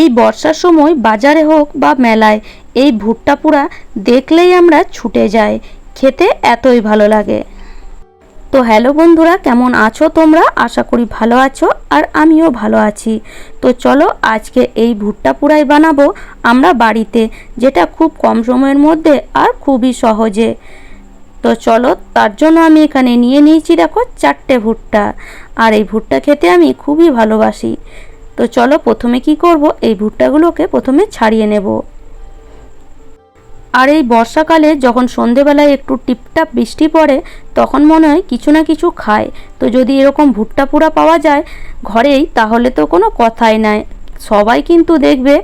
এই বর্ষার সময় বাজারে হোক বা মেলায়, এই ভুট্টা পোড়া দেখলেই আমরা ছুটে যাই। খেতে এতই ভালো লাগে। তো হ্যালো বন্ধুরা, কেমন আছো তোমরা? আশা করি ভালো আছো আর আমিও ভালো আছি। তো চলো আজকে এই ভুট্টা পুরাই বানাবো আমরা বাড়িতে, যেটা খুব কম সময়ের মধ্যে আর খুবই সহজে। তো চলো তার জন্য আমি এখানে নিয়ে নিয়েছি দেখো চারটে ভুট্টা। আর এই ভুট্টা খেতে আমি খুবই ভালোবাসি। তো চলো প্রথমে কি করব? এই ভুট্টাগুলোকে প্রথমে ছাড়িয়ে নেব। আর এই বর্ষাকালে যখন সন্ধেবেলায় একটু টিপটাপ বৃষ্টি পড়ে, তখন মনে হয় কিছু না কিছু খায়। তো যদি এরকম ভুট্টা পোড়া পাওয়া যায় ঘরেই, তাহলে তো কোনো কথাই নাই। সবাই কিন্তু দেখবে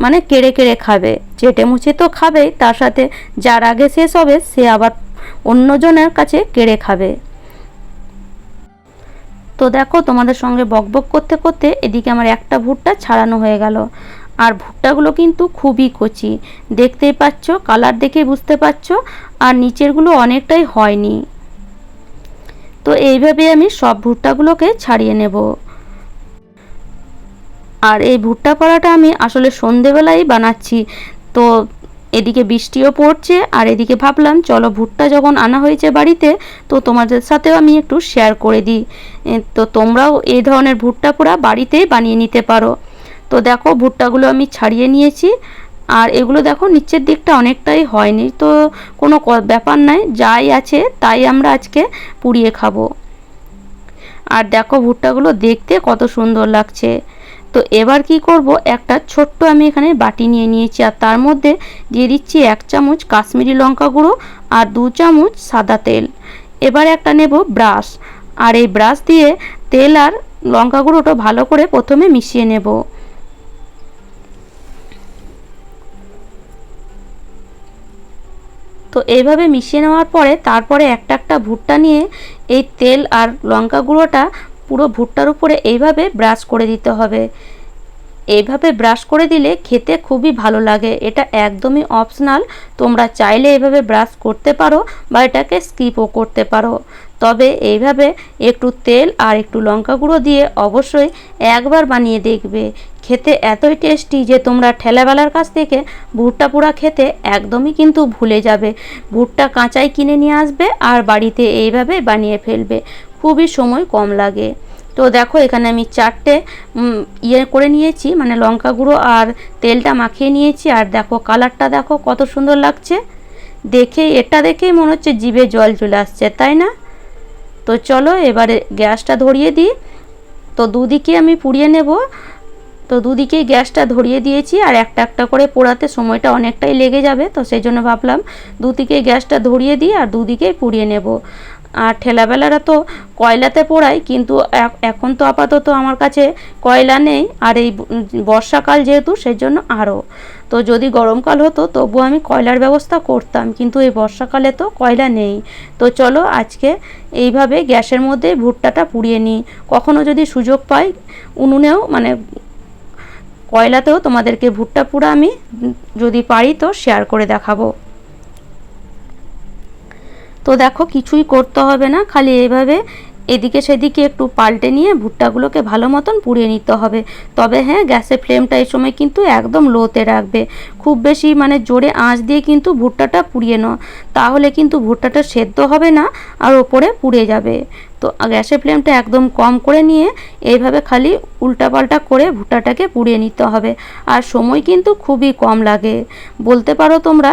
মানে কেড়ে কেড়ে খাবে। চেটে মুছে তো খাবেই, তার সাথে যার আগে শেষ হবে, সে আবার অন্যজনের কাছে কেড়ে খাবে। তো দেখো, তোমাদের সঙ্গে বকবক করতে করতে এদিকে আমার একটা ভুট্টা ছাড়ানো হয়ে গেল। আর ভুট্টাগুলো কিন্তু খুবই কচি। দেখতেই পাচ্ছ, কালার দেখে বুঝতে পারছ, আর নিচেরগুলো অনেকটাই হয়নি। তো এইভাবে আমি সব ভুট্টাগুলোকে ছাড়িয়ে নেব। আর এই ভুট্টা পড়াটা আমি আসলে সন্ধেবেলায় বানাচ্ছি। তো এদিকে বৃষ্টিও পড়ছে, আর এদিকে ভাবলাম, চলো ভুট্টা যখন আনা হয়েছে বাড়িতে, তো তোমাদের সাথেও আমি একটু শেয়ার করে দিই। তো তোমরাও এই ধরনের ভুট্টা পোড়া বাড়িতেই বানিয়ে নিতে পারো। তো দেখো, ভুট্টাগুলো আমি ছাড়িয়ে নিয়েছি, আর এগুলো দেখো নিচের দিকটা অনেকটাই হয়নি, তো কোনো ব্যাপার নাই, যাই আছে তাই আমরা আজকে পুড়িয়ে খাব। আর দেখো ভুট্টাগুলো দেখতে কত সুন্দর লাগছে। তো এবার কি করব? একটা ছোট্ট আমি এখানে বাটি নিয়ে নিয়েছি আর তার মধ্যে দিয়ে দিচ্ছি এক চামচ কাশ্মীরি লঙ্কা গুঁড়ো আর দু চামচ সাদা তেল। এবার একটা নেব ব্রাশ আর এই ব্রাশ দিয়ে তেল আর লঙ্কা গুঁড়োটা ভালো করে প্রথমে মিশিয়ে নেব। তো এইভাবে মিশিয়ে নেওয়ার পরে তারপরে একটা একটা ভুট্টা নিয়ে এই তেল আর লঙ্কা গুঁড়োটা পুরো ভুট্টার উপরে এইভাবে ব্রাশ করে দিতে হবে। এইভাবে ব্রাশ করে দিলে খেতে খুবই ভালো লাগে। এটা একদমই অপশনাল তোমরা চাইলে এভাবে ব্রাশ করতে পারো বা এটাকে স্কিপও করতে পারো। তবে এইভাবে একটু তেল আর একটু লঙ্কা গুঁড়ো দিয়ে অবশ্যই একবার বানিয়ে দেখবে। খেতে এতই টেস্টি যে তোমরা ঠেলাবেলার কাছ থেকে ভুট্টা পোড়া খেতে একদমই কিন্তু ভুলে যাবে। ভুট্টা কাঁচাই কিনে নিয়ে আসবে আর বাড়িতে এইভাবে বানিয়ে ফেলবে। খুবই সময় কম লাগে। তো দেখো, এখানে আমি চারটে ইয়ে করে নিয়েছি মানে লঙ্কা গুঁড়ো আর তেলটা মাখিয়ে নিয়েছি। আর দেখো, কালারটা দেখো, কত সুন্দর লাগছে। দেখে, এটা দেখেই মনে হচ্ছে জিভে জল চলে আসছে, তাই না? তো চলো, এবারে গ্যাসটা ধরিয়ে দিই। তো দুদিকে আমি পুড়িয়ে নেব। তো দুদিকেই গ্যাসটা ধরিয়ে দিয়েছি, আর একটা একটা করে পোড়াতে সময়টা অনেকটাই লেগে যাবে। তো সেই জন্য ভাবলাম দুদিকে গ্যাসটা ধরিয়ে দিই আর দুদিকেই পুড়িয়ে নেব। আর ঠেলাবেলারা তো কয়লাতে পোড়াই কিন্তু এখন তো আপাতত আমার কাছে কয়লা নেই, আর এই বর্ষাকাল যেহেতু সেই জন্য আরও। তো যদি গরমকাল হতো তবু আমি কয়লার ব্যবস্থা করতাম, কিন্তু এই বর্ষাকালে তো কয়লা নেই। তো চলো আজকে এইভাবে গ্যাসের মধ্যে ভুট্টাটা পুড়িয়ে নিই। কখনো যদি সুযোগ পাই, উনুনেও মানে কয়লাতেও তোমাদেরকে ভুট্টা পুরা আমি যদি পারি তো শেয়ার করে দেখাবো। তো দেখো কিছুই করতে হবে না, খালি এইভাবে এদিকে সেদিকে একটু পাল্টে নিয়ে ভুট্টাগুলোকে ভালো মতন পুড়িয়ে নিতে হবে। তবে হ্যাঁ গ্যাসের ফ্লেমটা এই সময় কিন্তু একদম লোতে রাখবে। খুব বেশি মানে জোরে আঁচ দিয়ে কিন্তু ভুট্টাটা পুড়িয়ে নাও। তাহলে কিন্তু ভুট্টাটা সেদ্ধ হবে না আর ওপরে পুড়ে যাবে। তো গ্যাসের ফ্লেমটা একদম কম করে নিয়ে এইভাবে খালি উল্টাপাল্টা করে ভুট্টাটাকে পুড়িয়ে নিতে হবে। আর সময় কিন্তু খুবই কম লাগে। বলতে পারো তোমরা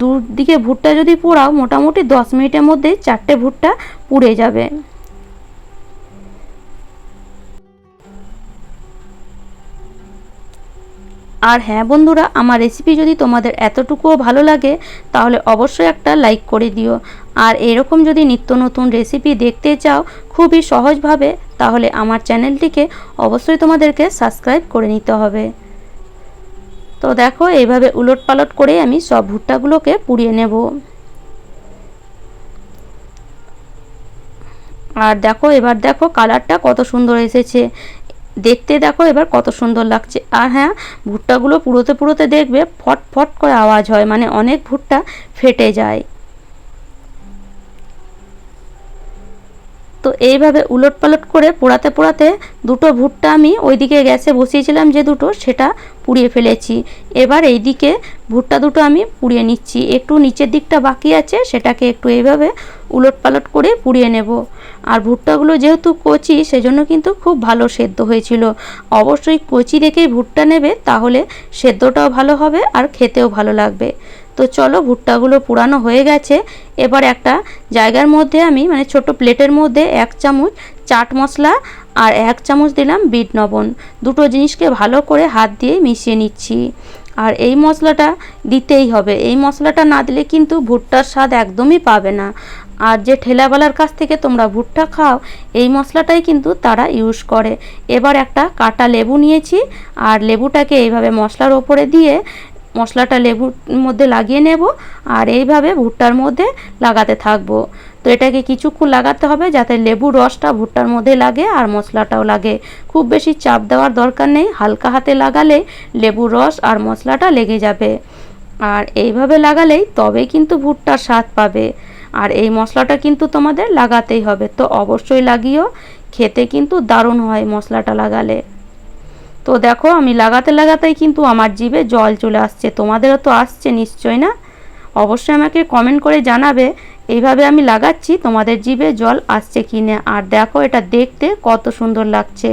দুদিকে ভুট্টা যদি পোড়াও, মোটামুটি দশ মিনিটের মধ্যে চারটে ভুট্টা পুড়ে যাবে। আর হ্যাঁ বন্ধুরা, আমার রেসিপি যদি তোমাদের এতটুকুও ভালো লাগে, তাহলে অবশ্যই একটা লাইক করে দিও। আর এরকম যদি নিত্য নতুন রেসিপি দেখতে চাও খুবই সহজভাবে, তাহলে আমার চ্যানেলটিকে অবশ্যই তোমাদেরকে সাবস্ক্রাইব করে নিতে হবে। তো দেখো, এইভাবে উলট পালট করে আমি সব ভুট্টাগুলোকে পুড়িয়ে নেব। আর দেখো, এবার দেখো কালারটা কত সুন্দর এসেছে। দেখতে দেখো এবার কত সুন্দর লাগছে। আর হ্যাঁ ভুট্টাগুলো পুরোতে পুরোতে দেখবে ফট ফট করে আওয়াজ হয় মানে অনেক ভুট্টা ফেটে যায়। তো এইভাবে উলট পালট করে পোড়াতে পোড়াতে দুটো ভুট্টা আমি ওইদিকে গ্যাসে বসিয়েছিলাম যে দুটো, সেটা পুড়িয়ে ফেলেছি। এবার এইদিকে ভুট্টা দুটো আমি পুড়িয়ে নিচ্ছি। একটু নিচের দিকটা বাকি আছে, সেটাকে একটু এইভাবে উলট পালট করে পুড়িয়ে নেব। আর ভুট্টাগুলো যেহেতু কচি, সেজন্য কিন্তু খুব ভালো সেদ্ধ হয়েছিল। অবশ্যই কচি রেখেই ভুট্টা নেবে, তাহলে সেদ্ধটাও ভালো হবে আর খেতেও ভালো লাগবে। তো চলো ভুট্টাগুলো পুরানো হয়ে গেছে। এবার একটা জায়গার মধ্যে আমি মানে ছোট প্লেটের মধ্যে এক চামচ চাট মশলা আর এক চামচ দিলাম বিট লবণ। দুটো জিনিসকে ভালো করে হাত দিয়ে মিশিয়ে নিচ্ছি। আর এই মশলাটা দিতেই হবে। এই মশলাটা না দিলে কিন্তু ভুট্টার স্বাদ একদমই পাবে না। আর যে ঠেলাওয়ালার কাছ থেকে তোমরা ভুট্টা খাও, এই মশলাটাই কিন্তু তারা ইউজ করে। এবার একটা কাটা লেবু নিয়েছি। আর লেবুটাকে এইভাবে মশলার ওপরে দিয়ে মশলাটা লেবুর মধ্যে লাগিয়ে নেব আর এইভাবে ভুট্টার মধ্যে লাগাতে থাকব। তো এটাকে কিছুক্ষণ লাগাতে হবে যাতে লেবুর রসটা ভুট্টার মধ্যে লাগে আর মশলাটাও লাগে। খুব বেশি চাপ দেওয়ার দরকার নেই, হালকা হাতে লাগালে লেবুর রস আর মশলাটা লেগে যাবে। আর এইভাবে লাগালেই তবে কিন্তু ভুট্টার স্বাদ পাবে। আর এই মশলাটা কিন্তু তোমাদের লাগাতেই হবে, তো অবশ্যই লাগিও। খেতে কিন্তু দারুণ হয় মশলাটা লাগালে। তো দেখো, আমি লাগাতে লাগাতেই কিন্তু আমার জিভে জল চলে আসছে। তোমাদেরও তো আসছে নিশ্চয় না? অবশ্যই আমাকে কমেন্ট করে জানাবে, এইভাবে আমি লাগাচ্ছি, তোমাদের জিভে জল আসছে কি না আর দেখো, এটা দেখতে কত সুন্দর লাগছে।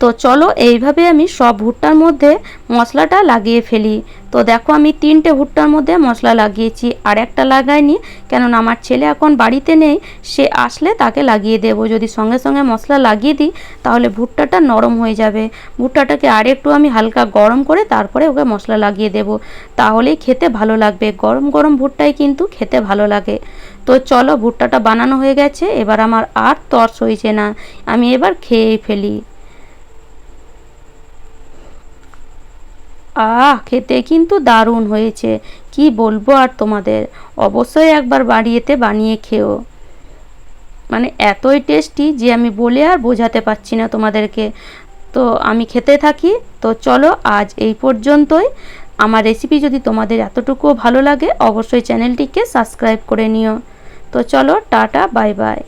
তো চলো এইভাবে আমি সব ভুট্টার মধ্যে মশলাটা লাগিয়ে ফেলি। তো দেখো আমি তিনটে ভুট্টার মধ্যে মশলা লাগিয়েছি, আর একটা লাগাইনি, কেননা আমার ছেলে এখন বাড়িতে নেই, সে আসলে তাকে লাগিয়ে দেবো। যদি সঙ্গে সঙ্গে মশলা লাগিয়ে দিই, তাহলে ভুট্টাটা নরম হয়ে যাবে। ভুট্টাটাকে আর একটু আমি হালকা গরম করে তারপরে ওকে মশলা লাগিয়ে দেবো। তাহলেই খেতে ভালো লাগবে। গরম গরম ভুট্টাই কিন্তু খেতে ভালো লাগে। তো চলো ভুট্টাটা বানানো হয়ে গেছে, এবার আমার আর তর্স হয়েছে না। আমি এবার খেয়েই ফেলি। আহ, খেতে কিন্তু দারুণ হয়েছে। কি বলব আর তোমাদের? অবশ্যই একবার বাড়িয়েতে বানিয়ে খেও। মানে এতই টেস্টি যে আমি বলে আর বোঝাতে পারছি না তোমাদেরকে। তো আমি খেতে থাকি। তো চলো আজ এই পর্যন্তই। আমার রেসিপি যদি তোমাদের এতটুকুও ভালো লাগে, অবশ্যই চ্যানেলটিকে সাবস্ক্রাইব করে নিও। তো চলো টাটা বাই বাই